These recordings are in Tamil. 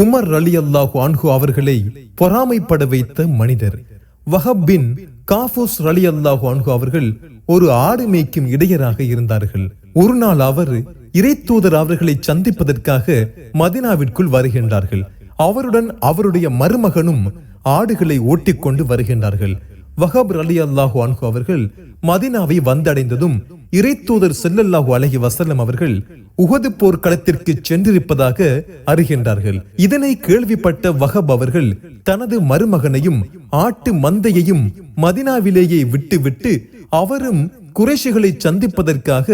உமர் அலி அல்லாஹு அன்ஹு அவர்களை பொறாமைப்பட வைத்த மனிதர். வஹப்பின் காஃபூஸ் அலி அல்லாஹு அன்ஹு அவர்கள் ஒரு ஆடு மேய்க்கும் இடையராக இருந்தார்கள். ஒரு நாள் அவர் இறைத்தூதர் அவர்களை சந்திப்பதற்காக மதினாவிற்குள் வருகின்றார்கள். அவருடன் அவருடைய மருமகனும் ஆடுகளை ஓட்டிக்கொண்டு வருகின்றார்கள். வஹப் அலி அல்லாஹு அன்ஹு அவர்கள் மதினாவை வந்தடைந்ததும் இறை தூதர் செல்லல்லாஹு அலஹி வசல்லம் அவர்கள் உகது போர்க்களத்திற்கு சென்றிருப்பதாக அறிகின்றார்கள். இதனை கேள்விப்பட்ட வஹப் அவர்கள் தனது மருமகனையும் ஆட்டு மந்தையையும் மதினாவிலேயே விட்டுவிட்டு அவரும் குறைஷிகளை சந்திப்பதற்காக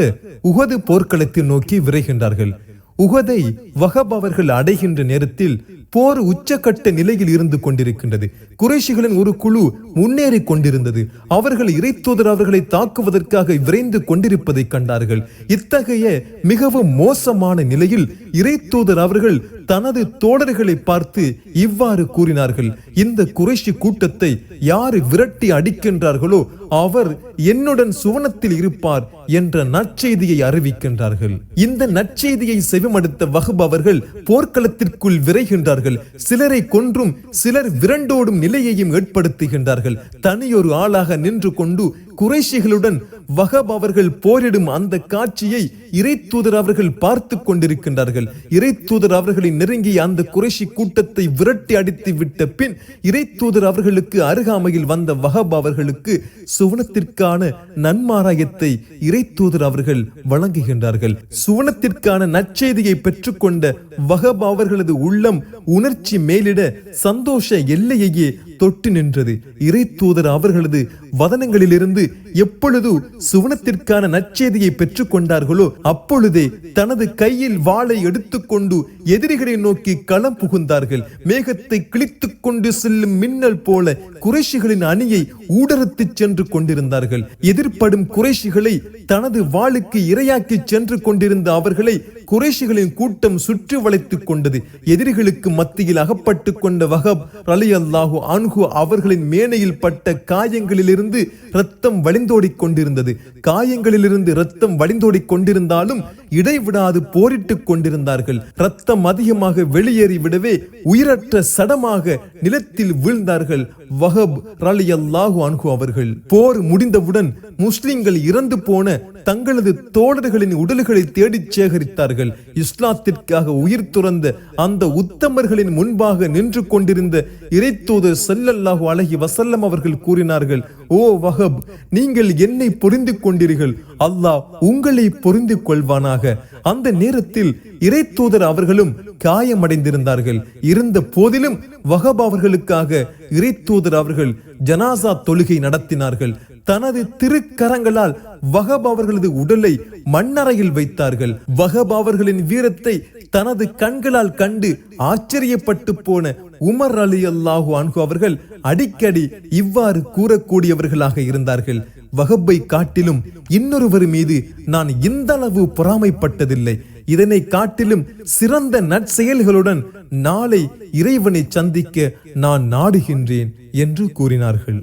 உகது போர்க்களத்தை நோக்கி விரைகின்றார்கள். உகதை வஹப் அவர்கள் அடைகின்ற நேரத்தில் போர் உச்சக்கட்ட நிலையில் இருந்து கொண்டிருக்கின்றது. குறைஷிகளின் ஒரு குழு முன்னேறி கொண்டிருந்தது. அவர்கள் இறைத்தூதர் அவர்களை தாக்குவதற்காக விரைந்து கொண்டிருப்பதை கண்டார்கள். இத்தகைய மிகவும் மோசமான நிலையில் இறைத்தூதர் அவர்கள் தனது தோழர்களை பார்த்து இவ்வாறு கூறினார்கள். இந்த குறைஷி கூட்டத்தை யாரு விரட்டி அடிக்கின்றார்களோ அவர் என்னுடன் சுவனத்தில் இருப்பார் என்ற நற்செய்தியை அறிவிக்கின்றார்கள். இந்த நற்செய்தியை செவிமடுத்த வகுப் அவர்கள் போர்க்களத்திற்குள் விரைகின்றார்கள். சிலரை கொன்றும் சிலர் விரண்டோடும் நிலையையும் ஏற்படுத்துகின்றார்கள். தனியொரு ஆளாக நின்று கொண்டு குறைஷிகளுடன் வகப் அவர்கள் போரிடும் அந்த காட்சியை இறைத்தூதர் அவர்கள் பார்த்து கொண்டிருக்கின்றார்கள். இறைத்தூதர் அவர்களை நெருங்கிய அந்த குறைஷி கூட்டத்தை விரட்டி அடித்து விட்ட பின் இறைத்தூதர் அவர்களுக்கு அருகாமையில் வந்த வகப் அவர்களுக்கு சுவனத்திற்கான நன்மாராயத்தை இறைத்தூதர் அவர்கள் வழங்குகின்றார்கள். சுவனத்திற்கான நற்செய்தியை பெற்றுக்கொண்ட வகப் அவர்களது உள்ளம் உணர்ச்சி மேலிட சந்தோஷ எல்லையையே தொட்டு நின்றது. இறைத்தூதர் அவர்களது வதனங்களிலிருந்து எப்பொழுது சுவனத்திற்கான நற்செய்தியை பெற்றுக் கொண்டார்களோ அப்பொழுதே தனது கையில் வாளை எடுத்துக்கொண்டு எதிரிகளை நோக்கி களம் புகுந்தார்கள். மேகத்தை கிழித்துக் கொண்டு செல்லும் மின்னல் போல குறைஷிகளின் அணியை ஊடறுத்து சென்று கொண்டிருந்தார்கள். எதிர்ப்படும் குறைஷிகளை தனது வாளுக்கு இரையாக்கி சென்று கொண்டிருந்த அவர்களை குறைஷிகளின் கூட்டம் சுற்றி வளைத்துக் கொண்டது. எதிரிகளுக்கு மத்தியில் அகப்பட்டு கொண்ட வகப் அலி அல்லாஹு அன்ஹு அவர்களின் மேனையில் பட்ட காயங்களிலிருந்து ரத்தம் வழிந்தோடிக் கொண்டிருந்தது. காயங்களிலிருந்து ரத்தம் வழிந்தோடிக் கொண்டிருந்தாலும் இடைவிடாது போரிட்டுக் கொண்டிருந்தார்கள். ரத்தம் அதிகமாக வெளியேறி விடவே உயிரற்ற சடமாக நிலத்தில் வீழ்ந்தார்கள் வஹப் ரலி அல்லாஹு அன்ஹு அவர்கள். போர் முடிந்தவுடன் முஸ்லிம்கள் இறந்து போன தங்களது தோழர்களின் உடல்களை தேடிச் சேகரித்தார்கள். இஸ்லாத்திற்காக உயிர் துறந்த அந்த உத்தமர்களின் முன்பாக நின்று கொண்டிருந்த இறைத்தூதர் செல்லல்லாஹு அலஹி வசல்லம் அவர்கள் கூறினார்கள் ஓ வஹப் நீங்கள் என்னை பொருந்திக் கொண்டீர்கள். அல்லாஹ் உங்களை பொருந்திக் கொள்வானாக. அந்த நேரத்தில் இறைத்தூதர் அவர்களும் காயமடைந்திருந்தார்கள். இருந்த போதிலும் வஹப் அவர்களுக்காக இறைத்தூதர் அவர்கள் ஜனாசா தொழுகை நடத்தினார்கள். தனது திருக்கரங்களால் வஹப் அவர்களது உடலை மண்ணறையில் வைத்தார்கள். வகப் அவர்களின் வீரத்தை தனது கண்களால் கண்டு ஆச்சரியப்பட்டு போன உமர் அலி அல்லாஹு அன்கு அவர்கள் அடிக்கடி இவ்வாறு கூறக்கூடியவர்களாக இருந்தார்கள். வகப்பை காட்டிலும் இன்னொருவர் மீது நான் இந்த அளவு பொறாமைப்பட்டதில்லை. இதனை காட்டிலும் சிறந்த நற்செயல்களுடன் நாளை இறைவனை சந்திக்க நான் நாடுகின்றேன் என்று கூறினார்கள்.